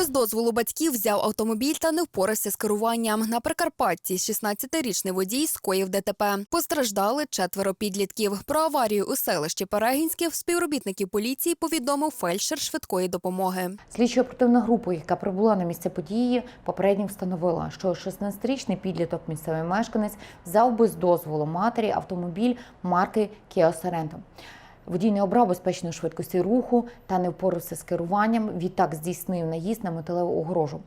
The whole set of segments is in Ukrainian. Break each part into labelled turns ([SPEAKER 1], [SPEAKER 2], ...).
[SPEAKER 1] Без дозволу батьків взяв автомобіль та не впорався з керуванням. На Прикарпатті 16-річний водій скоїв ДТП. Постраждали четверо підлітків. Про аварію у селищі Перегінське співробітників поліції повідомив фельдшер швидкої допомоги.
[SPEAKER 2] Слідчо оперативна група, яка прибула на місце події, попередньо встановила, що 16-річний підліток місцевий мешканець взяв без дозволу матері автомобіль марки Kia Sorento. Водій не обрав безпечної швидкості руху та не впорався з керуванням. Відтак здійснив наїзд на металеву огорожу.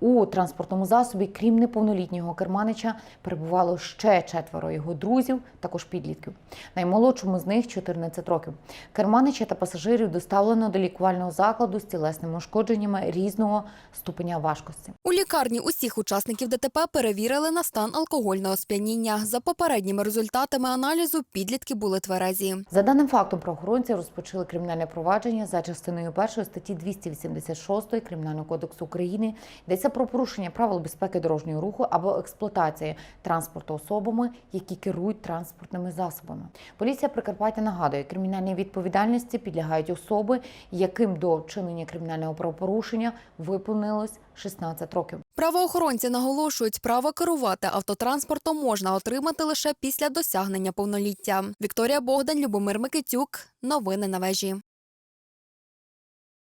[SPEAKER 2] У транспортному засобі, крім неповнолітнього керманича, перебувало ще четверо його друзів, також підлітків. Наймолодшому з них 14 років. Керманича та пасажирів доставлено до лікувального закладу з тілесними ушкодженнями різного ступеня важкості.
[SPEAKER 1] У лікарні усіх учасників ДТП перевірили на стан алкогольного сп'яніння. За попередніми результатами аналізу підлітки були тверезі.
[SPEAKER 2] За даним фактом, правоохоронці розпочали кримінальне провадження за частиною першої статті 286 Кримінального кодексу України. Йдеться про порушення правил безпеки дорожнього руху або експлуатації транспорту особами, які керують транспортними засобами. Поліція Прикарпаття нагадує, кримінальній відповідальності підлягають особи, яким до вчинення кримінального правопорушення виповнилось 16 років.
[SPEAKER 1] Правоохоронці наголошують, право керувати автотранспортом можна отримати лише після досягнення повноліття. Вікторія Богдан, Любомир Микитюк. Новини на вежі.